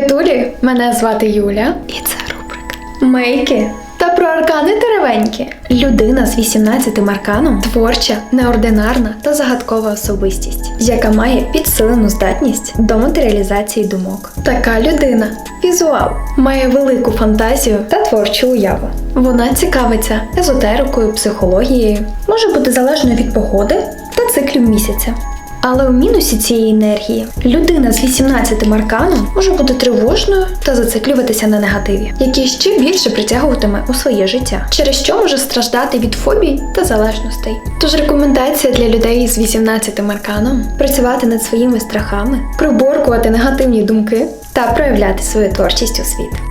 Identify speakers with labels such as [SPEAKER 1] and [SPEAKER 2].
[SPEAKER 1] Привітулі! Мене звати Юля. І це рубрика Мейки. Та про аркани теревенькі. Людина з 18 арканом творча, неординарна та загадкова особистість, яка має підсилену здатність до матеріалізації думок. Така людина візуал, має велику фантазію та творчу уяву. Вона цікавиться езотерикою, психологією, може бути залежною від погоди та циклів місяця. Але у мінусі цієї енергії людина з 18 арканом може бути тривожною та зациклюватися на негативі, який ще більше притягуватиме у своє життя, через що може страждати від фобій та залежностей. Тож рекомендація для людей з 18 арканом працювати над своїми страхами, приборкувати негативні думки та проявляти свою творчість у світ.